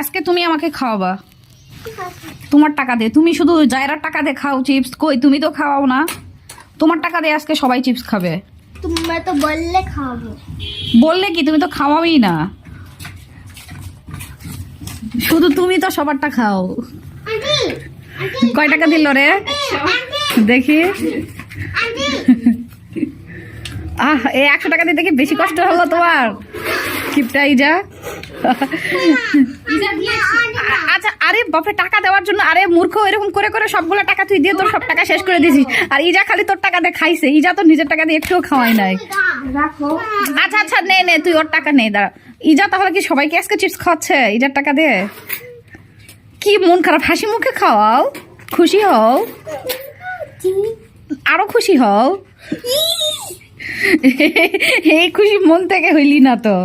আজকে তুমি আমাকে খাওয়াবা। তোমার টাকা দে। তুমি শুধু জায়রার টাকা দিয়ে খাও চিপস। কই তুমি তো খাওয়াও না। তোমার টাকা দিয়ে আজকে সবাই চিপস খাবে। তোমরা তো বললে খাওয়াবো। বললে কি? তুমি তো খাওয়াবই না। শুধু তুমি তো সবারটা খাও। কয় টাকা দিল রে? দেখি। আহ এই একশো টাকা দিতে কি বেশি কষ্ট হলো তোমার। কিপটা ইজা আচ্ছা আরে বাপরে, টাকা দেওয়ার জন্য, আরে মূর্খ, এরকম করে করে সবগুলো টাকা তুই দিয়ে তোর সব টাকা শেষ করে দিছিস আর ইজা খালি তোর টাকা দিয়ে খাইছে, ইজা তো নিজের টাকা দিয়ে একটুও খাওয়াই নাই। আচ্ছা আচ্ছা নে নে, তুই ওর টাকা নে, দাঁড়া। ইজা তাহলে কি সবাইকে আজকে চিপস খাওয়াচ্ছে ইজার টাকা দিয়ে? কি মন খারাপ, হাসি মুখে খাওয়াও, খুশি হও। আরও খুশি হও। এই খুশি মন থেকে হইলি না তো।